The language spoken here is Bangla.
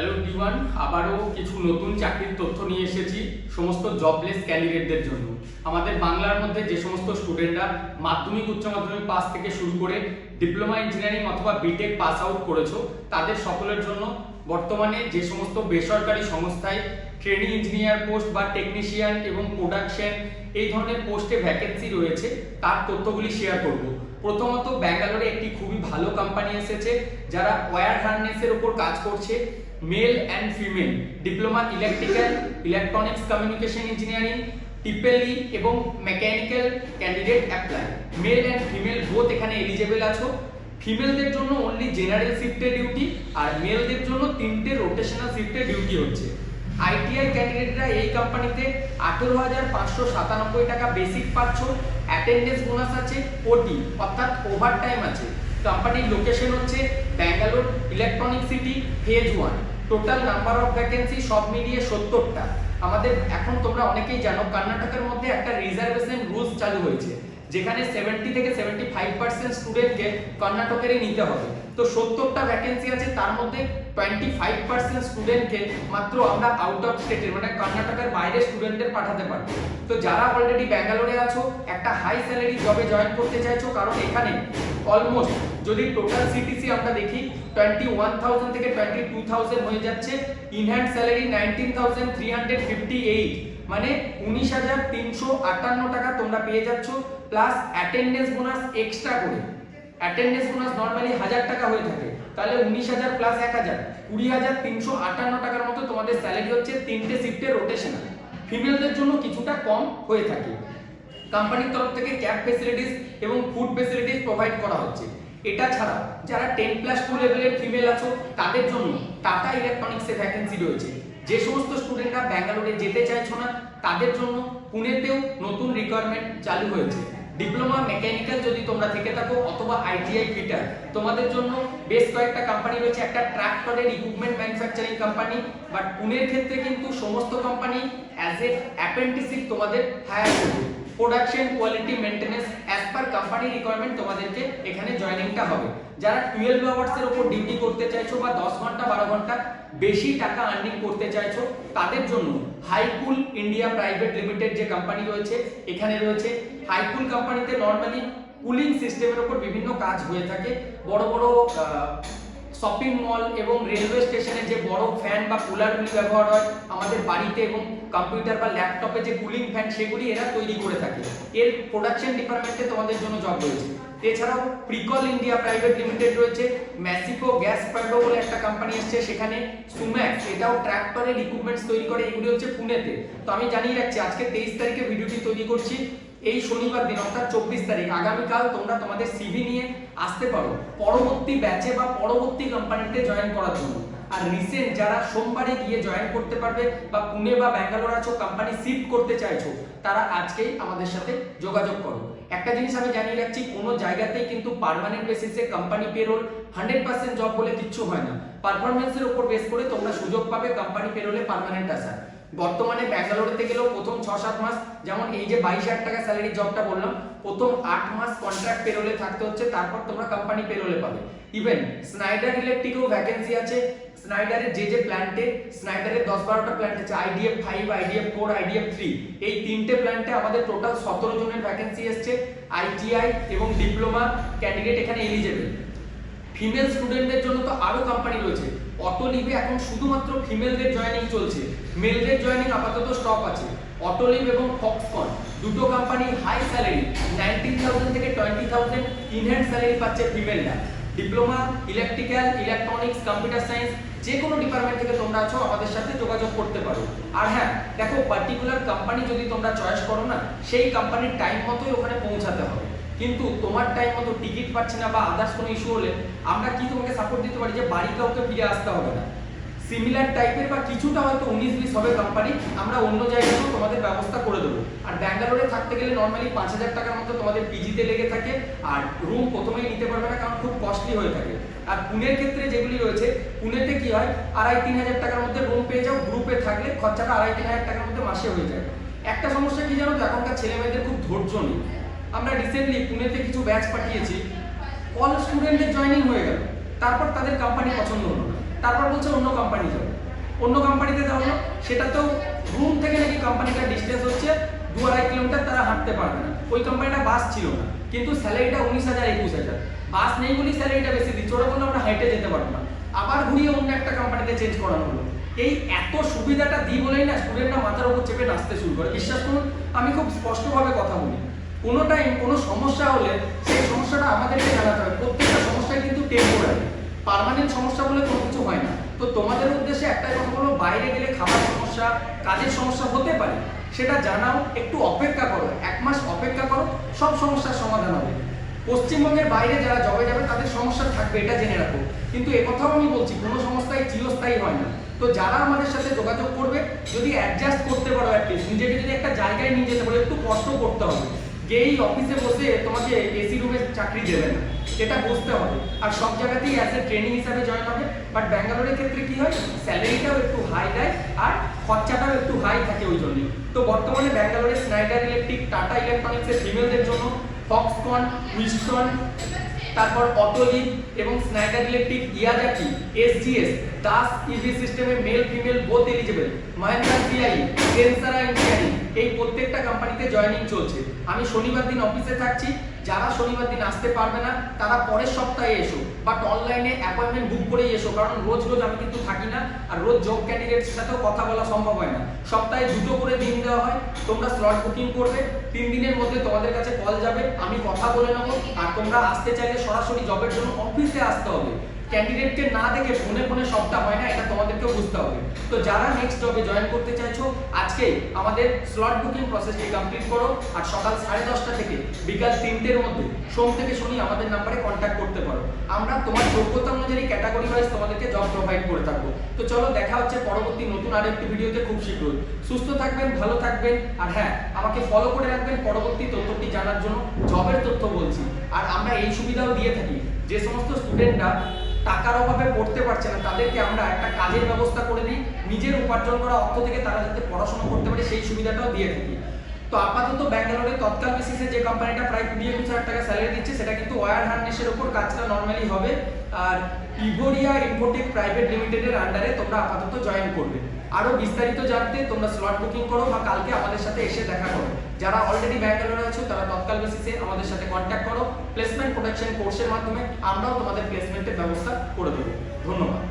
হ্যালো ডিওয়ান আবারও কিছু নতুন চাকরির তথ্য নিয়ে এসেছি, সমস্ত জবলেস ক্যান্ডিডেটদের জন্য। আমাদের বাংলার মধ্যে যে সমস্ত স্টুডেন্টরা মাধ্যমিক, উচ্চ মাধ্যমিক পাস থেকে শুরু করে ডিপ্লোমা ইঞ্জিনিয়ারিং অথবা বিটেক পাস আউট করেছ, তাদের সকলের জন্য বর্তমানে যে সমস্ত বেসরকারি সংস্থায় ট্রেনিং ইঞ্জিনিয়ার পোস্ট বা টেকনিশিয়ান এবং প্রোডাকশন এই ধরনের পোস্টে ভ্যাকেন্সি রয়েছে, তার তথ্যগুলি শেয়ার করব। প্রথমত, ব্যাঙ্গালোরে একটি খুবই ভালো কোম্পানি এসেছে, যারা ওয়্যার হার্নেসের উপর কাজ করছে। Male and female diploma electrical electronics communication engineering টিপেলি এবং mechanical candidate apply male and female both এখানে এলিজেবল আছো। ফিমেলদের জন্য অনলি জেনারেল শিফটে ডিউটি আর মেলদের জন্য তিনটে রোটেশনাল শিফটে ডিউটি হচ্ছে। আইটিআই ক্যান্ডিডেটরা এই কোম্পানিতে আঠেরো হাজার পাঁচশো সাতানব্বই টাকা বেসিক পাচ্ছ। অ্যাটেন্ডেন্স বোনাস আছে ওটি অর্থাৎ ওভার টাইম আছে। কোম্পানির লোকেশন হচ্ছে Bangalore electronic city phase one total number of vacancy সব মিলিয়ে সত্তরটা। আমাদের, এখন তোমরা অনেকেই জানো, কর্ণাটকের মধ্যে একটা রিজার্ভেশন রুলস চালু হয়েছে। যেখানে সেভেন্টি থেকে সেভেন্টি ফাইভ পার্সেন্ট স্টুডেন্টকে কর্ণাটকেরই নিতে হবে। তো সত্তরটা ভ্যাকেন্সি আছে, তার মধ্যে টোয়েন্টি ফাইভ পার্সেন্ট স্টুডেন্টকে মাত্র আমরা আউট অফ স্টেটের মানে কর্ণাটকের বাইরে স্টুডেন্টদের পাঠাতে পারব। তো যারা অলরেডি ব্যাঙ্গালোরে আছো, একটা হাই স্যালারি জবে জয়েন করতে চাইছো, কারণ এখানে অলমোস্ট যদি টোটাল সিটিসি আমরা দেখি টোয়েন্টি ওয়ান থাউজেন্ড থেকে টোয়েন্টি টু থাউজেন্ড হয়ে যাচ্ছে। In hand salary nineteen thousand three hundred fifty eight মানে উনিশ হাজার তিনশো আটান্ন টাকা তোমরা পেয়ে যাচ্ছ প্লাস অ্যাটেন্ডেন্স বোনাস এক্সট্রা করে। অ্যাটেন্ডেন্স বোনাস নর্মালি হাজার টাকা হয়ে থাকে। তাহলে উনিশ হাজার প্লাস এক হাজার, কুড়ি হাজার তিনশো আটান্ন টাকার মতো তোমাদের স্যালারি হচ্ছে তিনটে শিফটে রোটেশন ফিমেলদের জন্য কিছুটা কম হয়ে থাকে। কোম্পানির তরফ থেকে ক্যাব ফেসিলিটিস এবং ফুড ফেসিলিটিস প্রোভাইড করা হচ্ছে। এটা ছাড়া যারা টেন প্লাস টু লেভেলের ফিমেল আছো, তাদের জন্য টাটা ইলেকট্রনিক্সে ভ্যাকেন্সি রয়েছে। যে সমস্ত স্টুডেন্টরা ব্যাঙ্গালোরে যেতে চাইছো না, তাদের জন্য পুনেতেও নতুন রিকোয়ারমেন্ট চালু হয়েছে। ডিপ্লোমা মেকানিক্যাল যদি তোমরা থেকে থাকো অথবা আইটিআই ফিটার তোমাদের জন্য বেশ কয়েকটা কোম্পানি রয়েছে। একটা ট্রাক্টরের ইকুইপমেন্ট ম্যানুফ্যাকচারিং কোম্পানি বাট পুনের ক্ষেত্রে কিন্তু সমস্ত কোম্পানি অ্যাজ এ অ্যাপ্রেন্টিসশিপ তোমাদের হায়ার করবে। Production quality maintenance as company requirement তোমাদেরকে এখানে জয়েনিংটা হবে। যারা টুয়েলভ আওয়ার্সের উপর ডিউটি করতে চাইছো বা দশ ঘণ্টা, বারো ঘণ্টা বেশি টাকা আর্নিং করতে চাইছো, তাদের জন্য হাইকুল ইন্ডিয়া প্রাইভেট লিমিটেড যে কোম্পানি রয়েছে, এখানে রয়েছে। হাইকুল কোম্পানিতে নর্মালি কুলিং সিস্টেমের উপর বিভিন্ন কাজ হয়ে থাকে। বড় বড় শপিং মল এবং রেলওয়ে স্টেশনে যে বড় ফ্যান বা কুলারগুলি ব্যবহার হয় আমাদের বাড়িতে এবং কম্পিউটার বা ল্যাপটপে যে কুলিং ফ্যান সেগুলি এরা তৈরি করে থাকে। এর প্রোডাকশন ডিপার্টমেন্টে তোমাদের জন্য জব রয়েছে। এছাড়াও প্রিকল ইন্ডিয়া প্রাইভেট লিমিটেড রয়েছে ম্যাসিকো গ্যাস প্যাডো বলে একটা কোম্পানি এসছে, সেখানে সুম্যাক্স এটাও ট্র্যাক্টরের ইকুইপমেন্টস তৈরি করে, এগুলি হচ্ছে পুনেতে। তো আমি জানিয়ে রাখছি, আজকে তেইশ তারিখে ভিডিওটি তৈরি করছি। এই শনিবার দিন, অর্থাৎ চব্বিশ তারিখ, আগামীকাল তোমরা তোমাদের সিভি নিয়ে আসতে পারো। পরবর্তী ব্যাচে বা পরবর্তী কোম্পানিতে জয়েন করার জন্য। আর রিসেন্ট যারা সোমবারে গিয়ে জয়েন করতে পারবে বা পুনে বা ব্যাঙ্গালোর আছো কোম্পানি শিফট করতে চাইছো, তারা আজকেই আমাদের সাথে যোগাযোগ করো। একটা জিনিস আমি জানিয়ে রাখছি, কোনো জায়গাতেই কিন্তু পার্মানেন্ট বেসিসে company payroll hundred percent job বলে কিচ্ছু হয় না। পারফরমেন্সের উপর বেস করে তোমরা সুযোগ পাবে কোম্পানি পেরোলে পার্মানেন্ট আসার। বর্তমানে ব্যাঙ্গালোরেতে গেলেও প্রথম ছ সাত মাস, যেমন এই যে বাইশ হাজার টাকা স্যালারি জবটা বললাম, প্রথম আট মাস কন্ট্রাক্ট পেরোলে থাকতে হচ্ছে, তারপর তোমরা কোম্পানি পেরোলে পাবে। ইভেন স্নাইডার ইলেকট্রিকেও ভ্যাকেন্সি আছে স্নাইডারের যে যে প্ল্যান্টে স্নাইডারের দশ বারোটা প্ল্যান্ট আছে IDF five IDF four IDF three এই তিনটে প্ল্যান্টে আমাদের টোটাল সতেরো জনের ভ্যাকেন্সি এসছে আইটিআই এবং ডিপ্লোমা ক্যান্ডিডেট এখানে এলিজেবল ফিমেল স্টুডেন্টদের জন্য তো আরও কোম্পানি রয়েছে। অটো লিভে এখন শুধুমাত্র ফিমেলদের জয়েনিং চলছে। মেলদের জয়েনিং আপাতত স্টপ আছে। অটো লিভ এবং ফক্সকন দুটো company high salary nineteen thousand থেকে twenty thousand in hand salary পাচ্ছে ফিমেলরা। Diploma electrical electronics computer science যে কোনো ডিপার্টমেন্ট থেকে তোমরা আছো, আমাদের সাথে যোগাযোগ করতে পারো। আর হ্যাঁ দেখো পার্টিকুলার কোম্পানি যদি তোমরা চয়েস করো না, সেই কোম্পানির টাইম মতোই ওখানে পৌঁছাতে হবে। কিন্তু তোমার টাইম মতো টিকিট পাচ্ছি না বা আদার্স কোনো ইস্যু হলে, আমরা কি তোমাকে সাপোর্ট দিতে পারি যে বাড়ি কাউকে ফিরে আসতে হবে না? সিমিলার টাইপের বা কিছুটা হয়তো উনিশ বিশ হবে কোম্পানি আমরা অন্য জায়গাতেও তোমাদের ব্যবস্থা করে দেবো। আর ব্যাঙ্গালোরে থাকতে গেলে নর্মালি পাঁচ হাজার টাকার মতো তোমাদের পিজিতে লেগে থাকে, আর রুম প্রথমেই নিতে পারবে না কারণ খুব কস্টলি হয়ে থাকে। আর পুনের ক্ষেত্রে যেগুলি রয়েছে, পুনেতে কি হয়, আড়াই তিন হাজার টাকার মধ্যে রুম পেয়ে যাও গ্রুপে থাকলে খরচাটা আড়াই তিন হাজার টাকার মধ্যে মাসে হয়ে যায়। একটা সমস্যা কি জানো তো, এখনকার ছেলে মেয়েদের খুব ধৈর্য নেই। আমরা রিসেন্টলি পুনেতে কিছু ব্যাচ পাঠিয়েছি। অল স্টুডেন্টের জয়েনিং হয়ে গেল। তারপর তাদের কোম্পানি পছন্দ হলো তারপর বলছে অন্য কোম্পানি যাবে অন্য কোম্পানিতে দেওয়া হলো সেটাতেও রুম থেকে নাকি কোম্পানিটা ডিস্টেন্স হচ্ছে। দু আড়াই কিলোমিটার তারা হাঁটতে পারবে না। ওই কোম্পানিটা বাস ছিল না। কিন্তু স্যালারিটা উনিশ হাজার, একুশ হাজার। বাস নেই বলেই স্যালারিটা বেশি দিচ্ছে। ওরা বলল আমরা হাইটে যেতে পারব না। আবার ঘুরিয়ে অন্য একটা কোম্পানিতে চেঞ্জ করানো হলো। এই এত সুবিধাটা দিই বলেই না স্টুডেন্টরা মাথার উপর চেপে নাচতে শুরু করে। বিশ্বাস করুন, আমি খুব স্পষ্টভাবে কথা বলি। কোনো টাইম কোনো সমস্যা হলে সেই সমস্যাটা আমাদেরকে জানাতে হবে। প্রত্যেকটা সমস্যায় কিন্তু টেম্পোরারি পার্মানেন্ট সমস্যা বলে কোনো কিছু হয় না। তো তোমাদের উদ্দেশ্যে একটাই কথা বলো, বাইরে গেলে খাবার সমস্যা, কাজের সমস্যা হতে পারে। সেটা জানাও, একটু অপেক্ষা করো। এক মাস অপেক্ষা করো, সব সমস্যার সমাধান হবে। পশ্চিমবঙ্গের বাইরে যারা জবে যাবে, তাদের সমস্যা থাকবে, এটা জেনে রাখো। কিন্তু একথাও আমি বলছি, কোনো সমস্যাই চিরস্থায়ী হয় না। তো যারা আমাদের সাথে যোগাযোগ করবে, যদি অ্যাডজাস্ট করতে পারো অ্যাটলিস্ট নিজেকে যদি একটা জায়গায় নিয়ে যেতে পারো, একটু কষ্ট করতে হবে। গেই অফিসে বসে তোমাকে এসি রুমে চাকরি দেবে না এটা বুঝতে হবে। আর সব জায়গাতেই অ্যাজ এ ট্রেনিং হিসাবে জয়েন হবে। বাট ব্যাঙ্গালোরের ক্ষেত্রে কি হয়? স্যালারিটাও একটু হাই দেয় আর খরচাটাও একটু হাই থাকে ওই জন্যই তো বর্তমানে ব্যাঙ্গালোরে স্নাইডার ইলেকট্রিক টাটা ইলেকট্রনিক্সের ফিমেলদের জন্য ফক্সকন উইস্টন তারপর অটোলিভ এবং স্নাইডার ইলেকট্রিক ইয়াজাকি এসজিএস দাস ইভি সিস্টেমে male female both eligible Mahindra CI Sansera engineering এই প্রত্যেকটা কোম্পানিতে জয়েনিং চলছে। আমি শনিবার দিন অফিসে থাকছি। যারা শনিবার দিন আসতে পারবে না, তারা পরের সপ্তাহে এসো। বাট অনলাইনে অ্যাপয়েন্টমেন্ট বুক করেই এসো, কারণ রোজ রোজ আমি কিন্তু থাকি না, আর রোজ জব ক্যান্ডিডেটের সাথেও কথা বলা সম্ভব হয় না। সপ্তাহে দুটো করে দিন দেওয়া হয়, তোমরা স্লট বুকিং করবে, তিন দিনের মধ্যে তোমাদের কাছে কল যাবে, আমি কথা বলে নেব, আর তোমরা আসতে চাইলে সরাসরি জবের জন্য অফিসে আসতে হবে। ক্যান্ডিডেটকে না দেখে ফোনে ফোনে সবটা হয় না, এটা তোমাদেরকেও বুঝতে হবে। তো যারা নেক্সট জবে জয়েন করতে চাইছো, আজকে আমাদের স্লট বুকিং প্রসেসটি কমপ্লিট করো, আর সকাল সাড়ে দশটা থেকে বিকাল তিনটের মধ্যে সোম থেকে শনি আমাদের নাম্বারে কন্ট্যাক্ট করতে পারো। আমরা তোমার যোগ্যতা অনুযায়ী ক্যাটাগরি ওয়াইজ তোমাদেরকে জব প্রোভাইড করে থাকব। তো চলো, দেখা হচ্ছে পরবর্তী নতুন আরেকটি ভিডিওতে খুব শীঘ্রই। সুস্থ থাকবেন, ভালো থাকবেন, আর হ্যাঁ আমাকে ফলো করে রাখবেন পরবর্তী তথ্যটি জানার জন্য। জবের তথ্য বলছি। আর আমরা এই সুবিধাও দিয়ে থাকি, যে সমস্ত স্টুডেন্টরা টাকার অভাবে পড়তে পারছে না, তাদেরকে আমরা একটা কাজের ব্যবস্থা করে দিই নিজের উপার্জন করা অর্থ থেকে তারা যাতে পড়াশোনা করতে পারে, সেই সুবিধাটাও দিয়ে থাকি। তো আপাতত ব্যাঙ্গালোরে তৎকাল বেসিসে যে কোম্পানিটা প্রায় কুড়ি একুশ হাজার টাকা স্যালারি দিচ্ছে, সেটা কিন্তু ওয়ার হার্নেসের উপর কাজটা নর্মালি হবে। আর ইভোরিয়া ইনফোটেক প্রাইভেট লিমিটেডের আন্ডারে তোমরা আপাতত জয়েন করবে। আরও বিস্তারিত জানতে তোমরা স্লট বুকিং করো বা কালকে আমাদের সাথে এসে দেখা করো। যারা অলরেডি ব্যাঙ্গালোরে আছো, তারা তৎকাল বেসিসে আমাদের সাথে কন্ট্যাক্ট করো। প্লেসমেন্ট প্রোটেকশন কোর্সের মাধ্যমে আমরাও তোমাদের প্লেসমেন্টের ব্যবস্থা করে দেবো। ধন্যবাদ।